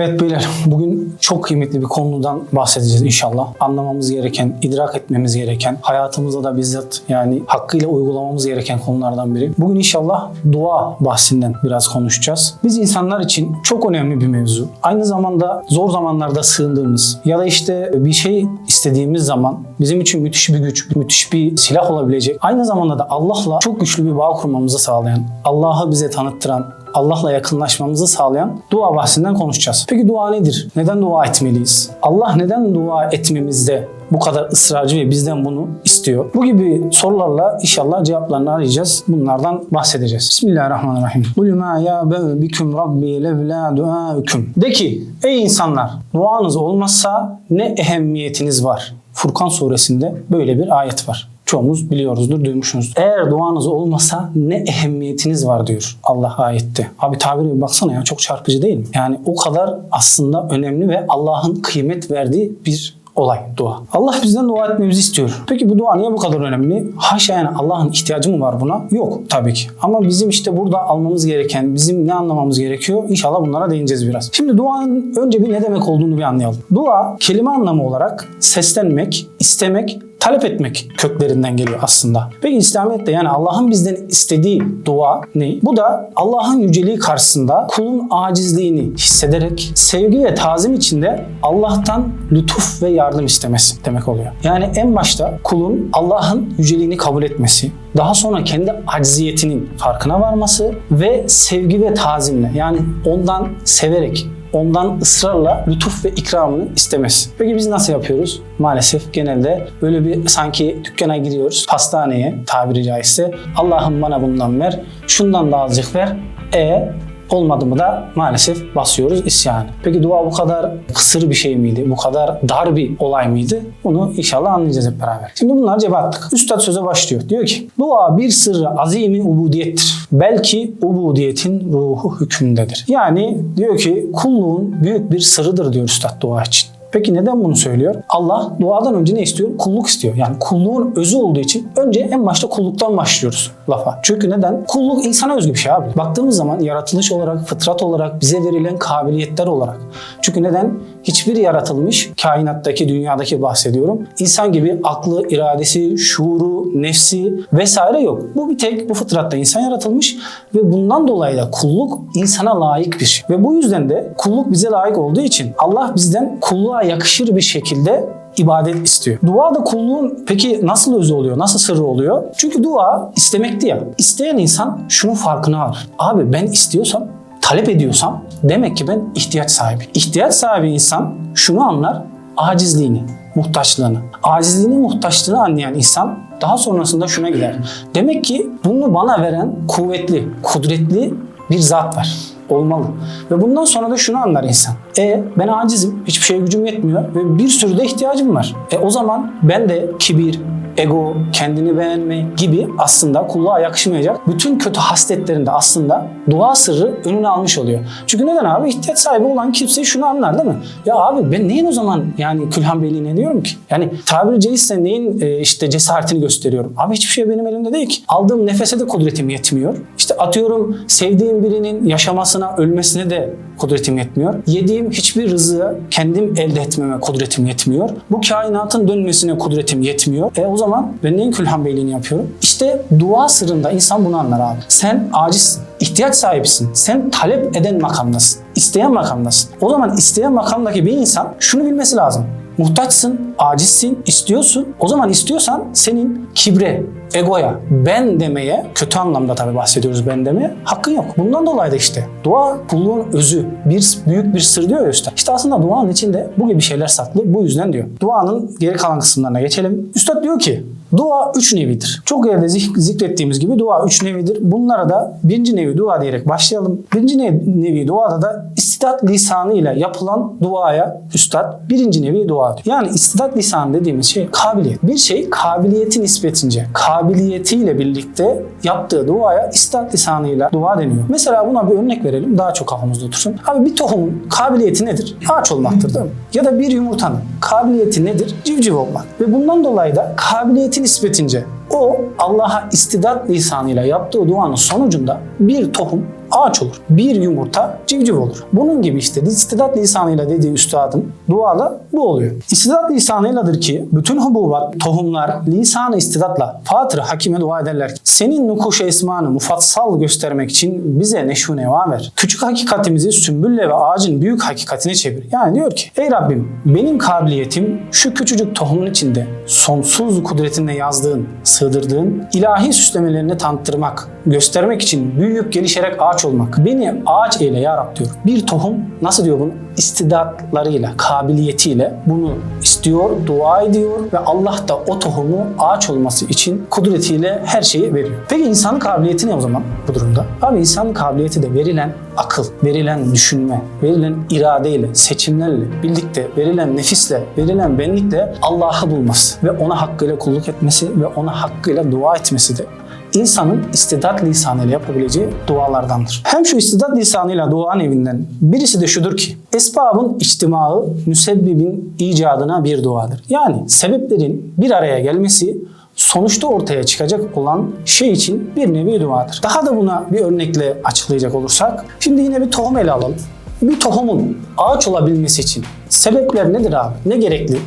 Evet beyler bugün çok kıymetli bir konudan bahsedeceğiz inşallah. Anlamamız gereken, idrak etmemiz gereken, hayatımızda da bizzat yani hakkıyla uygulamamız gereken konulardan biri. Bugün inşallah dua bahsinden biraz konuşacağız. Biz insanlar için çok önemli bir mevzu. Aynı zamanda zor zamanlarda sığındığımız ya da işte bir şey istediğimiz zaman bizim için müthiş bir güç, müthiş bir silah olabilecek. Aynı zamanda da Allah'la çok güçlü bir bağ kurmamızı sağlayan, Allah'ı bize tanıttıran, Allah'la yakınlaşmamızı sağlayan dua bahsinden konuşacağız. Peki dua nedir? Neden dua etmeliyiz? Allah neden dua etmemizde bu kadar ısrarcı ve bizden bunu istiyor? Bu gibi sorularla inşallah cevaplarını arayacağız. Bunlardan bahsedeceğiz. Bismillahirrahmanirrahim. Kul ma ya bikum rabbi levla duaüküm. De ki ey insanlar duanız olmazsa ne ehemmiyetiniz var? Furkan suresinde böyle bir ayet var çoğumuz biliyoruzdur, duymuşsunuz. Eğer duanız olmasa ne ehemmiyetiniz var diyor Allah ayette. Abi tabiri bir baksana ya çok çarpıcı değil mi? Yani o kadar aslında önemli ve Allah'ın kıymet verdiği bir olay dua. Allah bizden dua etmemizi istiyor. Peki bu dua niye bu kadar önemli? Haşa yani Allah'ın ihtiyacı mı var buna? Yok tabii ki. Ama bizim işte burada almamız gereken, bizim ne anlamamız gerekiyor? İnşallah bunlara değineceğiz biraz. Şimdi duanın önce bir ne demek olduğunu bir anlayalım. Dua kelime anlamı olarak seslenmek, istemek, talep etmek köklerinden geliyor aslında. Peki İslamiyet'te yani Allah'ın bizden istediği dua ne? Bu da Allah'ın yüceliği karşısında kulun acizliğini hissederek sevgi ve tazim içinde Allah'tan lütuf ve yardım istemesi demek oluyor. Yani en başta kulun Allah'ın yüceliğini kabul etmesi, daha sonra kendi acziyetinin farkına varması ve sevgi ve tazimle yani ondan severek ondan ısrarla lütuf ve ikramını istemesi. Peki biz nasıl yapıyoruz? Maalesef genelde böyle bir sanki dükkana giriyoruz, pastaneye tabiri caizse Allah'ım bana bundan ver, şundan da azıcık ver, e Olmadı mı da maalesef basıyoruz isyanı. Peki dua bu kadar kısır bir şey miydi? Bu kadar dar bir olay mıydı? Bunu inşallah anlayacağız hep beraber. Şimdi bunlar cevaptık. Üstad söze başlıyor. Diyor ki dua bir sırrı azimi ubudiyettir. Belki ubudiyetin ruhu hükmündedir. Yani diyor ki kulluğun büyük bir sırrıdır diyor Üstad dua için. Peki neden bunu söylüyor? Allah duadan önce ne istiyor? Kulluk istiyor. Yani kulluğun özü olduğu için önce en başta kulluktan başlıyoruz lafa. Çünkü neden? Kulluk insana özgü bir şey abi. Baktığımız zaman yaratılış olarak, fıtrat olarak, bize verilen kabiliyetler olarak. Çünkü neden? Hiçbir yaratılmış, kainattaki, dünyadaki bahsediyorum. İnsan gibi aklı, iradesi, şuuru, nefsi vesaire yok. Bu bir tek bu fıtratta insan yaratılmış ve bundan dolayı da kulluk insana layık bir şey. Ve bu yüzden de kulluk bize layık olduğu için Allah bizden kulluğa yakışır bir şekilde ibadet istiyor. Dua da kulluğun peki nasıl özü oluyor? Nasıl sırrı oluyor? Çünkü dua istemekti ya. İsteyen insan şunun farkına varır. Abi ben istiyorsam talep ediyorsam demek ki ben ihtiyaç sahibi. İhtiyaç sahibi insan şunu anlar, acizliğini, muhtaçlığını. Acizliğini, muhtaçlığını anlayan insan daha sonrasında şuna gider. Demek ki bunu bana veren kuvvetli, kudretli bir zat var olmalı. Ve bundan sonra da şunu anlar insan. E ben acizim, hiçbir şeye gücüm yetmiyor ve bir sürü de ihtiyacım var. E o zaman ben de kibir, ego, kendini beğenme gibi aslında kulluğa yakışmayacak bütün kötü hasletlerinde aslında dua sırrı önüne almış oluyor. Çünkü neden abi? ihtiyaç sahibi olan kimse şunu anlar değil mi? Ya abi ben neyin o zaman yani Külhan Beyliğine diyorum ki? Yani tabiri caizse neyin e, işte cesaretini gösteriyorum? Abi hiçbir şey benim elimde değil ki. Aldığım nefese de kudretim yetmiyor. İşte atıyorum sevdiğim birinin yaşamasına, ölmesine de kudretim yetmiyor. Yediğim hiçbir rızığı kendim elde etmeme kudretim yetmiyor. Bu kainatın dönmesine kudretim yetmiyor. E o zaman ben neyin külhan beyliğini yapıyorum? İşte dua sırrında insan bunu anlar abi. Sen acizsin, ihtiyaç sahibisin. Sen talep eden makamdasın, isteyen makamdasın. O zaman isteyen makamdaki bir insan şunu bilmesi lazım. Muhtaçsın, acizsin, istiyorsun. O zaman istiyorsan senin kibre, egoya, ben demeye, kötü anlamda tabii bahsediyoruz ben demeye, hakkın yok. Bundan dolayı da işte dua kulluğun özü, bir büyük bir sır diyor ya Üstad. İşte aslında duanın içinde bu gibi şeyler saklı. Bu yüzden diyor. Duanın geri kalan kısımlarına geçelim. Üstad diyor ki Dua üç nevidir. Çok yerde zikrettiğimiz gibi dua üç nevidir. Bunlara da birinci nevi dua diyerek başlayalım. Birinci nevi duada da istidat lisanı ile yapılan duaya üstad birinci nevi dua diyor. Yani istidat lisanı dediğimiz şey kabiliyet. Bir şey kabiliyeti nispetince, kabiliyetiyle birlikte yaptığı duaya istidat lisanıyla dua deniyor. Mesela buna bir örnek verelim daha çok kafamızda otursun. Abi bir tohumun kabiliyeti nedir? Ağaç olmaktır değil mi? Ya da bir yumurtanın kabiliyeti nedir? Civciv olmak. Ve bundan dolayı da kabiliyeti nispetince o Allah'a istidat lisanıyla yaptığı duanın sonucunda bir tohum ağaç olur. Bir yumurta civciv olur. Bunun gibi işte istidat lisanıyla dediği üstadın duada bu oluyor. İstidat lisanıyladır ki bütün hububat, tohumlar lisanı istidatla Fatır Hakim'e dua ederler ki senin nukuş esmanı mufassal göstermek için bize neşu neva ver. Küçük hakikatimizi sümbülle ve ağacın büyük hakikatine çevir. Yani diyor ki ey Rabbim benim kabiliyetim şu küçücük tohumun içinde sonsuz kudretinde yazdığın, sığdırdığın ilahi süslemelerini tanıttırmak, göstermek için büyüyüp gelişerek ağaç olmak. Beni ağaç eyle ya Rab diyor. Bir tohum nasıl diyor bunu? İstidatlarıyla, kabiliyetiyle bunu istiyor, dua ediyor ve Allah da o tohumu ağaç olması için kudretiyle her şeyi veriyor. Peki insanın kabiliyeti ne o zaman bu durumda? Abi insanın kabiliyeti de verilen akıl, verilen düşünme, verilen iradeyle, seçimlerle, birlikte verilen nefisle, verilen benlikle Allah'ı bulması ve ona hakkıyla kulluk etmesi ve ona hakkıyla dua etmesi de insanın istidat lisanıyla yapabileceği dualardandır. Hem şu istidat lisanıyla duan evinden birisi de şudur ki esbabın içtimaı müsebbibin icadına bir duadır. Yani sebeplerin bir araya gelmesi sonuçta ortaya çıkacak olan şey için bir nevi duadır. Daha da buna bir örnekle açıklayacak olursak şimdi yine bir tohum ele alalım. Bir tohumun ağaç olabilmesi için sebepler nedir abi? Ne gerekli?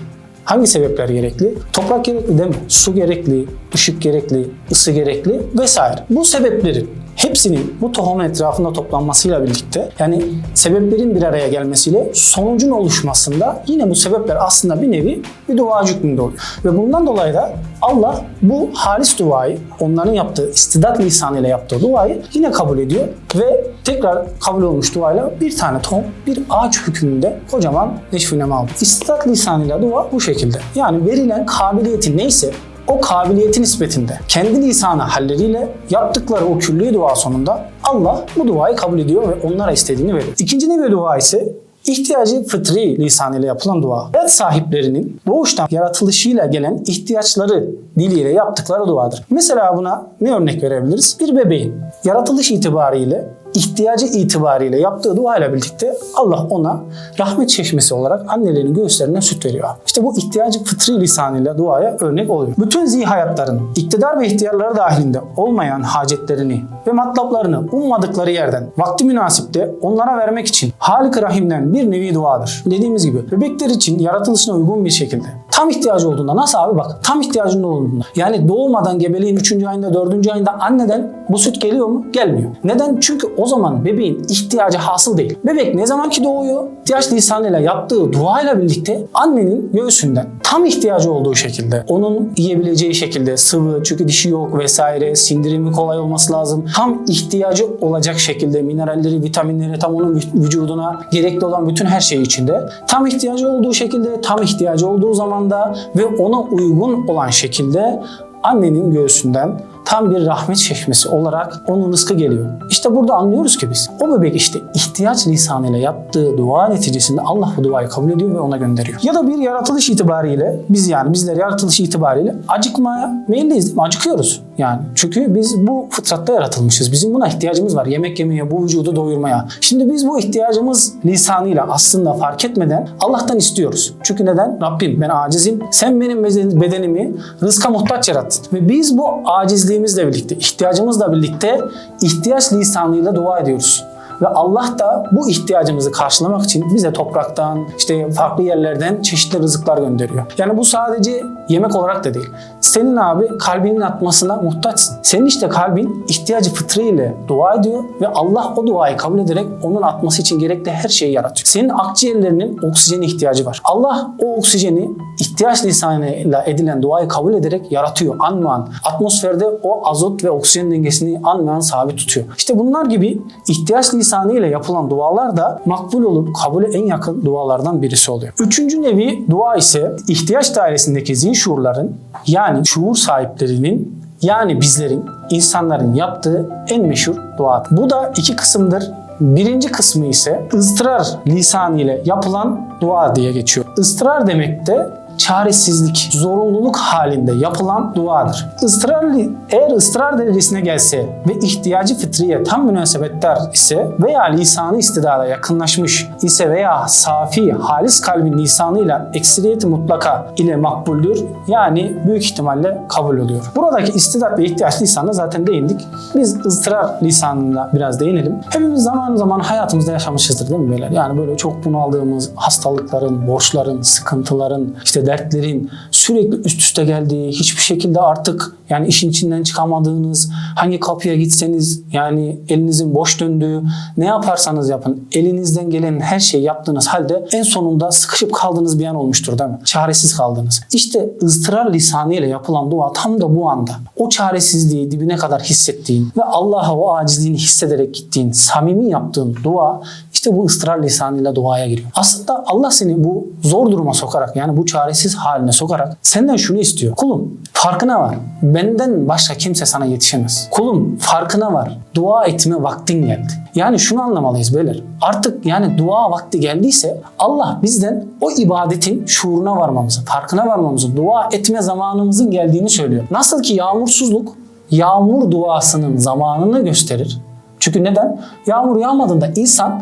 Hangi sebepler gerekli? Toprak gerekli değil mi? Su gerekli, ışık gerekli, ısı gerekli vesaire. Bu sebeplerin hepsinin bu tohumun etrafında toplanmasıyla birlikte yani sebeplerin bir araya gelmesiyle sonucun oluşmasında yine bu sebepler aslında bir nevi bir dua hükmünde oluyor. Ve bundan dolayı da Allah bu halis duayı, onların yaptığı istidat lisanıyla yaptığı duayı yine kabul ediyor ve tekrar kabul olmuş duayla bir tane tohum bir ağaç hükmünde kocaman neşvüneme aldı. İstidat lisanıyla dua bu şekilde. Yani verilen kabiliyeti neyse o kabiliyeti nispetinde kendi lisanı halleriyle yaptıkları o külli dua sonunda Allah bu duayı kabul ediyor ve onlara istediğini veriyor. İkinci nevi dua ise ihtiyacı fıtri lisanıyla yapılan dua. Hayat sahiplerinin doğuştan yaratılışıyla gelen ihtiyaçları diliyle yaptıkları duadır. Mesela buna ne örnek verebiliriz? Bir bebeğin yaratılış itibariyle ihtiyacı itibariyle yaptığı duayla birlikte Allah ona rahmet çeşmesi olarak annelerinin göğüslerine süt veriyor. İşte bu ihtiyacı fıtri lisanıyla duaya örnek oluyor. Bütün zihayatların iktidar ve ihtiyarları dahilinde olmayan hacetlerini ve matlaplarını ummadıkları yerden vakti münasipte onlara vermek için Halik-i Rahim'den bir nevi duadır. Dediğimiz gibi bebekler için yaratılışına uygun bir şekilde tam ihtiyacı olduğunda nasıl abi bak tam ihtiyacında olduğunda yani doğmadan gebeliğin 3. ayında 4. ayında anneden bu süt geliyor mu? Gelmiyor. Neden? Çünkü o zaman bebeğin ihtiyacı hasıl değil. Bebek ne zaman ki doğuyor ihtiyaç lisanıyla yaptığı duayla birlikte annenin göğsünden tam ihtiyacı olduğu şekilde onun yiyebileceği şekilde sıvı çünkü dişi yok vesaire sindirimi kolay olması lazım. Tam ihtiyacı olacak şekilde mineralleri, vitaminleri tam onun vücuduna gerekli olan bütün her şey içinde. Tam ihtiyacı olduğu şekilde, tam ihtiyacı olduğu zamanda ve ona uygun olan şekilde annenin göğsünden tam bir rahmet çeşmesi olarak onun rızkı geliyor. İşte burada anlıyoruz ki biz o bebek işte ihtiyaç lisanıyla yaptığı dua neticesinde Allah bu duayı kabul ediyor ve ona gönderiyor. Ya da bir yaratılış itibariyle biz yani bizler yaratılış itibariyle acıkmaya meyilliyiz değil mi? Acıkıyoruz yani. Çünkü biz bu fıtratta yaratılmışız. Bizim buna ihtiyacımız var. Yemek yemeye, bu vücudu doyurmaya. Şimdi biz bu ihtiyacımız lisanıyla aslında fark etmeden Allah'tan istiyoruz. Çünkü neden? Rabbim ben acizim. Sen benim bedenimi rızka muhtaç yarattın. Ve biz bu acizliğimizle birlikte, ihtiyacımızla birlikte ihtiyaç lisanıyla dua ediyoruz. Ve Allah da bu ihtiyacımızı karşılamak için bize topraktan, işte farklı yerlerden çeşitli rızıklar gönderiyor. Yani bu sadece yemek olarak da değil. Senin abi kalbinin atmasına muhtaçsın. Senin işte kalbin ihtiyacı fıtrıyla dua ediyor ve Allah o duayı kabul ederek onun atması için gerekli her şeyi yaratıyor. Senin akciğerlerinin oksijene ihtiyacı var. Allah o oksijeni ihtiyaç lisanıyla edilen duayı kabul ederek yaratıyor. Anman. Atmosferde o azot ve oksijen dengesini anman sabit tutuyor. İşte bunlar gibi ihtiyaç lisanıyla yapılan dualar da makbul olup kabule en yakın dualardan birisi oluyor. Üçüncü nevi dua ise ihtiyaç dairesindeki zihin şuurların yani şuur sahiplerinin yani bizlerin, insanların yaptığı en meşhur duadır. Bu da iki kısımdır. Birinci kısmı ise ızdırar lisanı ile yapılan dua diye geçiyor. Istırar demek de çaresizlik, zorunluluk halinde yapılan duadır. Israrlı, eğer ısrar derecesine gelse ve ihtiyacı fıtriye tam münasebetler ise veya lisanı istidada yakınlaşmış ise veya safi, halis kalbin lisanıyla ekseriyeti mutlaka ile makbuldür. Yani büyük ihtimalle kabul oluyor. Buradaki istidat ve ihtiyaç lisanına zaten değindik. Biz ısrar lisanına biraz değinelim. Hepimiz zaman zaman hayatımızda yaşamışızdır değil mi beyler? Yani böyle çok bunaldığımız hastalıkların, borçların, sıkıntıların, işte dertlerin sürekli üst üste geldiği, hiçbir şekilde artık yani işin içinden çıkamadığınız, hangi kapıya gitseniz yani elinizin boş döndüğü, ne yaparsanız yapın, elinizden gelen her şeyi yaptığınız halde en sonunda sıkışıp kaldığınız bir an olmuştur değil mi? Çaresiz kaldınız. İşte ızdırar lisanıyla yapılan dua tam da bu anda. O çaresizliği dibine kadar hissettiğin ve Allah'a o acizliğini hissederek gittiğin, samimi yaptığın dua işte bu ısrar lisanıyla duaya giriyor. Aslında Allah seni bu zor duruma sokarak yani bu çaresiz haline sokarak senden şunu istiyor. Kulum farkına var. Benden başka kimse sana yetişemez. Kulum farkına var. Dua etme vaktin geldi. Yani şunu anlamalıyız beyler. Artık yani dua vakti geldiyse Allah bizden o ibadetin şuuruna varmamızı, farkına varmamızı, dua etme zamanımızın geldiğini söylüyor. Nasıl ki yağmursuzluk yağmur duasının zamanını gösterir. Çünkü neden? Yağmur yağmadığında insan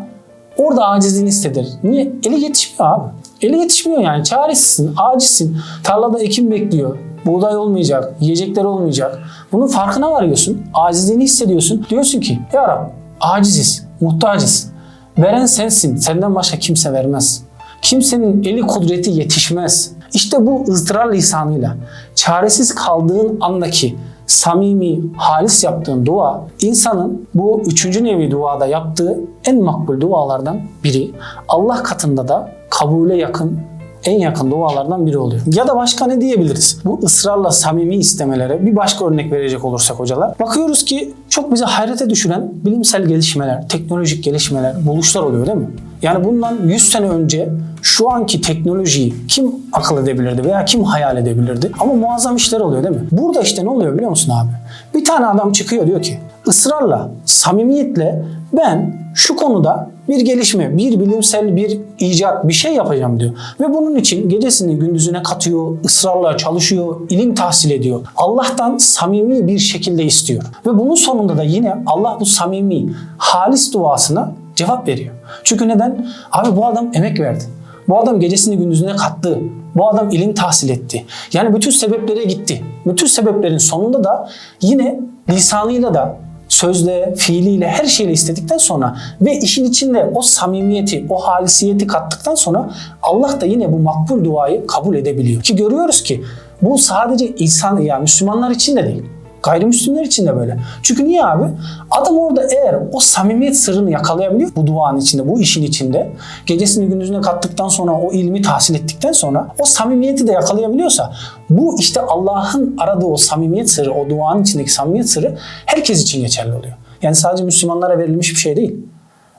orada acizliğini hisseder. Niye? Eli yetişmiyor abi. Eli yetişmiyor yani. Çaresizsin, acizsin. Tarlada ekim bekliyor. Buğday olmayacak, yiyecekler olmayacak. Bunun farkına varıyorsun. Acizliğini hissediyorsun. Diyorsun ki ya Rab aciziz, muhtacız. Veren sensin. Senden başka kimse vermez. Kimsenin eli kudreti yetişmez. İşte bu ızdırar lisanıyla çaresiz kaldığın andaki samimi, halis yaptığın dua insanın bu üçüncü nevi duada yaptığı en makbul dualardan biri. Allah katında da kabule yakın en yakın dualardan biri oluyor. Ya da başka ne diyebiliriz? Bu ısrarla samimi istemelere bir başka örnek verecek olursak hocalar. Bakıyoruz ki çok bize hayrete düşüren bilimsel gelişmeler, teknolojik gelişmeler, buluşlar oluyor değil mi? Yani bundan 100 sene önce şu anki teknolojiyi kim akıl edebilirdi veya kim hayal edebilirdi? Ama muazzam işler oluyor değil mi? Burada işte ne oluyor biliyor musun abi? Bir tane adam çıkıyor diyor ki ısrarla, samimiyetle ben şu konuda bir gelişme, bir bilimsel bir icat, bir şey yapacağım diyor. Ve bunun için gecesini gündüzüne katıyor, ısrarla çalışıyor, ilim tahsil ediyor. Allah'tan samimi bir şekilde istiyor. Ve bunun sonunda da yine Allah bu samimi, halis duasına cevap veriyor. Çünkü neden? Abi bu adam emek verdi. Bu adam gecesini gündüzüne kattı. Bu adam ilim tahsil etti. Yani bütün sebeplere gitti. Bütün sebeplerin sonunda da yine lisanıyla da sözle, fiiliyle, her şeyle istedikten sonra ve işin içinde o samimiyeti, o halisiyeti kattıktan sonra Allah da yine bu makbul duayı kabul edebiliyor. Ki görüyoruz ki bu sadece insan yani Müslümanlar için de değil. Gayrimüslimler için de böyle. Çünkü niye abi? Adam orada eğer o samimiyet sırrını yakalayabiliyor bu duanın içinde, bu işin içinde, gecesini gündüzüne kattıktan sonra o ilmi tahsil ettikten sonra o samimiyeti de yakalayabiliyorsa bu işte Allah'ın aradığı o samimiyet sırrı, o duanın içindeki samimiyet sırrı herkes için geçerli oluyor. Yani sadece Müslümanlara verilmiş bir şey değil.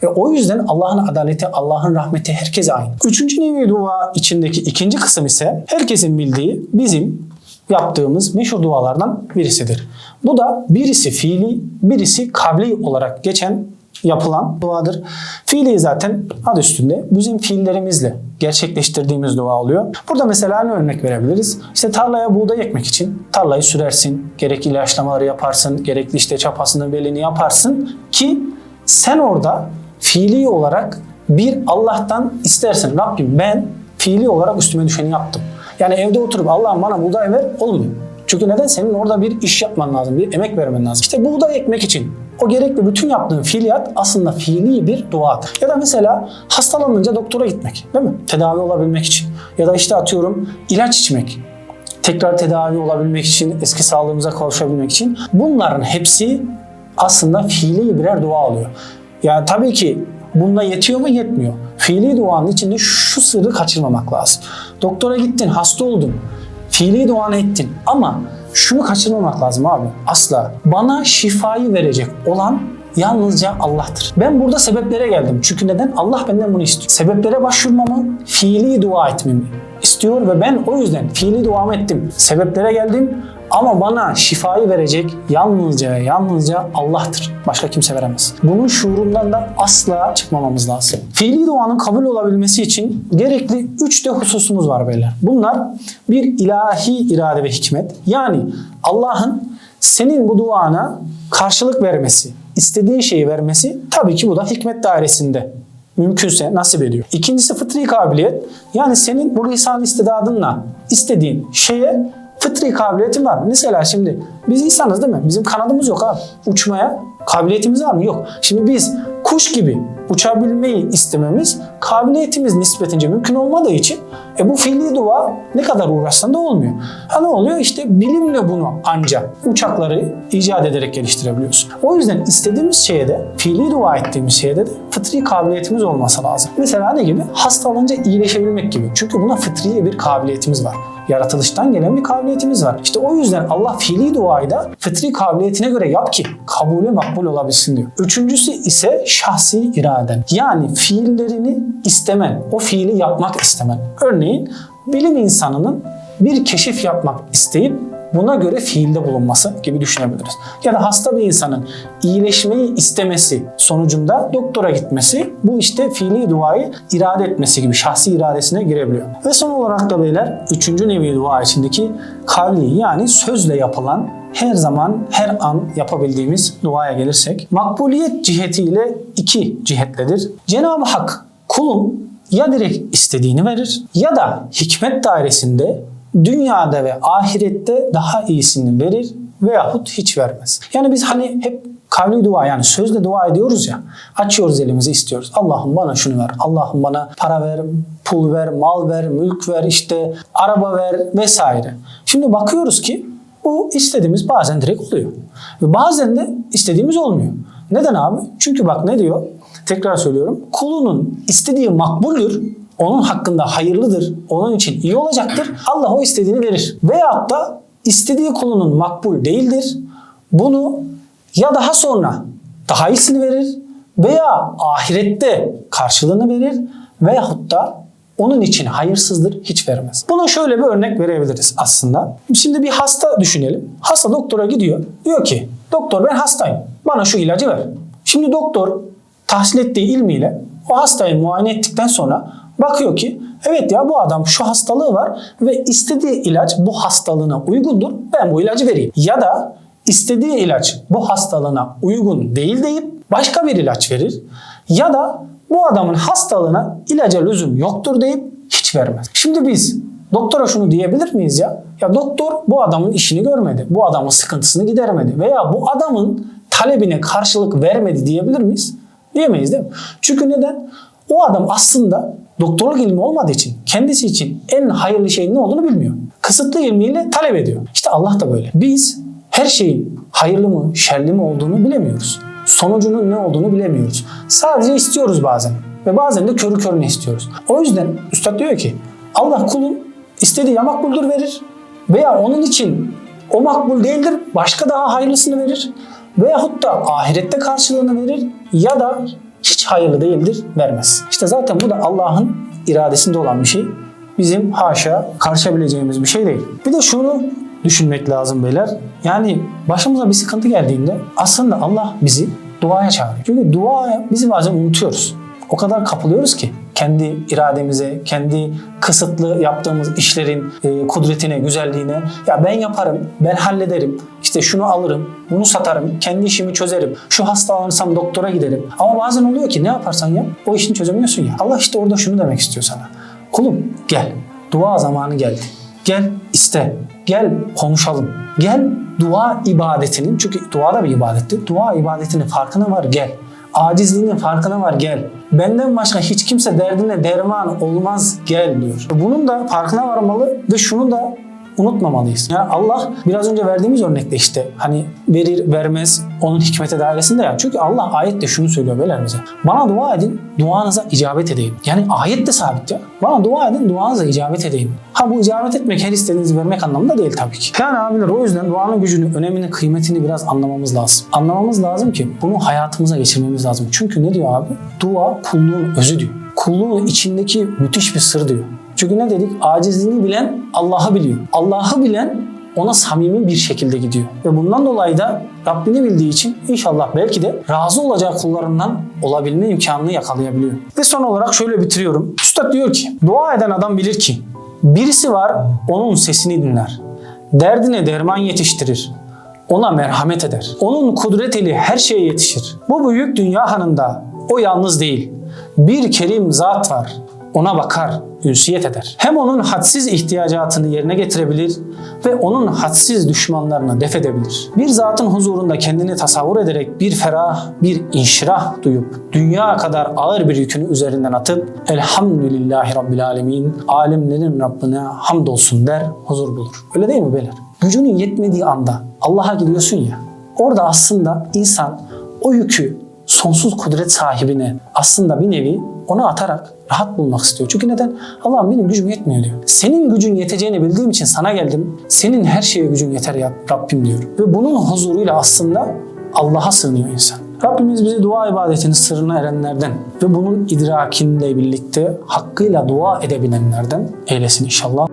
E o yüzden Allah'ın adaleti, Allah'ın rahmeti herkese aynı. Üçüncü nevi dua içindeki ikinci kısım ise herkesin bildiği bizim yaptığımız meşhur dualardan birisidir. Bu da birisi fiili, birisi kavli olarak geçen yapılan duadır. Fiili zaten adı üstünde bizim fiillerimizle gerçekleştirdiğimiz dua oluyor. Burada mesela ne örnek verebiliriz? İşte tarlaya buğday ekmek için tarlayı sürersin, gerekli ilaçlamaları yaparsın, gerekli işte çapasını belini yaparsın ki sen orada fiili olarak bir Allah'tan istersin. Rabbim ben fiili olarak üstüme düşeni yaptım. Yani evde oturup Allah'ım bana buğday ver olmuyor. Çünkü neden? Senin orada bir iş yapman lazım, bir emek vermen lazım. İşte buğday ekmek için o gerekli bütün yaptığın fiiliyat aslında fiili bir duadır. Ya da mesela hastalanınca doktora gitmek değil mi? Tedavi olabilmek için. Ya da işte atıyorum ilaç içmek. Tekrar tedavi olabilmek için, eski sağlığımıza kavuşabilmek için. Bunların hepsi aslında fiili birer dua oluyor. Yani tabii ki bununla yetiyor mu? Yetmiyor. Fiili duanın içinde şu sırrı kaçırmamak lazım. Doktora gittin, hasta oldun. Fiili duanı ettin ama şunu kaçırmamak lazım abi. Asla. Bana şifayı verecek olan yalnızca Allah'tır. Ben burada sebeplere geldim. Çünkü neden? Allah benden bunu istiyor. Sebeplere başvurmamı, fiili dua etmemi istiyor ve ben o yüzden fiili duamı ettim. Sebeplere geldim. Ama bana şifayı verecek yalnızca ve yalnızca Allah'tır. Başka kimse veremez. Bunun şuurundan da asla çıkmamamız lazım. Fiili duanın kabul olabilmesi için gerekli 3 de hususumuz var beyler. Bunlar bir ilahi irade ve hikmet. Yani Allah'ın senin bu duana karşılık vermesi, istediğin şeyi vermesi tabii ki bu da hikmet dairesinde mümkünse nasip ediyor. İkincisi fıtri kabiliyet. Yani senin bu lisan istidadınla istediğin şeye fıtri kabiliyetin var. Mesela şimdi biz insanız değil mi? Bizim kanadımız yok abi. Uçmaya kabiliyetimiz var mı? Yok. Şimdi biz kuş gibi uçabilmeyi istememiz kabiliyetimiz nispetince mümkün olmadığı için e bu fiili dua ne kadar uğraşsan da olmuyor. Ha ne oluyor? İşte bilimle bunu ancak uçakları icat ederek geliştirebiliyorsun. O yüzden istediğimiz şeye de fiili dua ettiğimiz şeye de fıtri kabiliyetimiz olması lazım. Mesela ne gibi? Hastalanınca iyileşebilmek gibi. Çünkü buna fıtri bir kabiliyetimiz var yaratılıştan gelen bir kabiliyetimiz var. İşte o yüzden Allah fiili duayı da fıtri kabiliyetine göre yap ki kabulü makbul olabilsin diyor. Üçüncüsü ise şahsi iraden. Yani fiillerini istemen, o fiili yapmak istemen. Örneğin bilim insanının bir keşif yapmak isteyip buna göre fiilde bulunması gibi düşünebiliriz. Ya da hasta bir insanın iyileşmeyi istemesi sonucunda doktora gitmesi bu işte fiili duayı irade etmesi gibi şahsi iradesine girebiliyor. Ve son olarak da beyler üçüncü nevi dua içindeki kavli yani sözle yapılan her zaman her an yapabildiğimiz duaya gelirsek makbuliyet cihetiyle iki cihetledir. Cenab-ı Hak kulun ya direkt istediğini verir ya da hikmet dairesinde dünyada ve ahirette daha iyisini verir veyahut hiç vermez. Yani biz hani hep kavli dua yani sözle dua ediyoruz ya. Açıyoruz elimizi istiyoruz. Allah'ım bana şunu ver. Allah'ım bana para ver, pul ver, mal ver, mülk ver, işte araba ver vesaire. Şimdi bakıyoruz ki bu istediğimiz bazen direkt oluyor. Ve bazen de istediğimiz olmuyor. Neden abi? Çünkü bak ne diyor? Tekrar söylüyorum. Kulunun istediği makbuldür onun hakkında hayırlıdır, onun için iyi olacaktır. Allah o istediğini verir. Veyahut da istediği kulunun makbul değildir. Bunu ya daha sonra daha iyisini verir veya ahirette karşılığını verir veyahut da onun için hayırsızdır, hiç vermez. Buna şöyle bir örnek verebiliriz aslında. Şimdi bir hasta düşünelim. Hasta doktora gidiyor. Diyor ki, doktor ben hastayım. Bana şu ilacı ver. Şimdi doktor tahsil ettiği ilmiyle o hastayı muayene ettikten sonra bakıyor ki evet ya bu adam şu hastalığı var ve istediği ilaç bu hastalığına uygundur. Ben bu ilacı vereyim. Ya da istediği ilaç bu hastalığına uygun değil deyip başka bir ilaç verir. Ya da bu adamın hastalığına ilaca lüzum yoktur deyip hiç vermez. Şimdi biz doktora şunu diyebilir miyiz ya? Ya doktor bu adamın işini görmedi. Bu adamın sıkıntısını gidermedi. Veya bu adamın talebine karşılık vermedi diyebilir miyiz? Diyemeyiz değil mi? Çünkü neden? O adam aslında doktorluk ilmi olmadığı için kendisi için en hayırlı şeyin ne olduğunu bilmiyor. Kısıtlı ilmiyle talep ediyor. İşte Allah da böyle. Biz her şeyin hayırlı mı, şerli mi olduğunu bilemiyoruz. Sonucunun ne olduğunu bilemiyoruz. Sadece istiyoruz bazen ve bazen de körü körüne istiyoruz. O yüzden Üstad diyor ki Allah kulun istediği ya makbuldür verir veya onun için o makbul değildir başka daha hayırlısını verir veyahut da ahirette karşılığını verir ya da hiç hayırlı değildir vermez. İşte zaten bu da Allah'ın iradesinde olan bir şey. Bizim haşa karşılayabileceğimiz bir şey değil. Bir de şunu düşünmek lazım beyler. Yani başımıza bir sıkıntı geldiğinde aslında Allah bizi duaya çağırıyor. Çünkü dua bizi bazen unutuyoruz. O kadar kapılıyoruz ki kendi irademize, kendi kısıtlı yaptığımız işlerin e, kudretine, güzelliğine. Ya ben yaparım, ben hallederim, işte şunu alırım, bunu satarım, kendi işimi çözerim. Şu hastalanırsam doktora giderim. Ama bazen oluyor ki ne yaparsan yap o işini çözemiyorsun ya. Allah işte orada şunu demek istiyor sana. Kulum gel, dua zamanı geldi. Gel iste, gel konuşalım. Gel dua ibadetinin, çünkü dua da bir ibadettir. Dua ibadetinin farkına var gel. Acizliğinin farkına var gel. Benden başka hiç kimse derdine derman olmaz gel diyor. Bunun da farkına varmalı ve şunu da unutmamalıyız. Yani Allah biraz önce verdiğimiz örnekte işte hani verir vermez onun hikmete dairesinde ya. Çünkü Allah ayette şunu söylüyor beyler bize. Bana dua edin duanıza icabet edeyim. Yani ayet de sabit ya. Bana dua edin duanıza icabet edeyim. Ha bu icabet etmek her istediğinizi vermek anlamında değil tabii ki. Yani abiler o yüzden duanın gücünü, önemini, kıymetini biraz anlamamız lazım. Anlamamız lazım ki bunu hayatımıza geçirmemiz lazım. Çünkü ne diyor abi? Dua kulluğun özü diyor. Kulluğun içindeki müthiş bir sır diyor. Çünkü ne dedik? Acizliğini bilen Allah'ı biliyor. Allah'ı bilen ona samimi bir şekilde gidiyor. Ve bundan dolayı da Rabbini bildiği için inşallah belki de razı olacağı kullarından olabilme imkanını yakalayabiliyor. Ve son olarak şöyle bitiriyorum. Üstad diyor ki dua eden adam bilir ki birisi var onun sesini dinler. Derdine derman yetiştirir. Ona merhamet eder. Onun kudret eli her şeye yetişir. Bu büyük dünya hanında o yalnız değil. Bir kerim zat var. Ona bakar, ünsiyet eder. Hem onun hadsiz ihtiyacatını yerine getirebilir ve onun hadsiz düşmanlarını def edebilir. Bir zatın huzurunda kendini tasavvur ederek bir ferah, bir inşirah duyup dünya kadar ağır bir yükünü üzerinden atıp Elhamdülillahi Rabbil Alemin, alemlerin Rabbine hamdolsun der, huzur bulur. Öyle değil mi beyler? Gücünün yetmediği anda Allah'a gidiyorsun ya, orada aslında insan o yükü sonsuz kudret sahibine aslında bir nevi ona atarak rahat bulmak istiyor. Çünkü neden? Allah'ım benim gücüm yetmiyor diyor. Senin gücün yeteceğini bildiğim için sana geldim. Senin her şeye gücün yeter ya Rabbim diyor. Ve bunun huzuruyla aslında Allah'a sığınıyor insan. Rabbimiz bizi dua ibadetinin sırrına erenlerden ve bunun idrakinle birlikte hakkıyla dua edebilenlerden eylesin inşallah.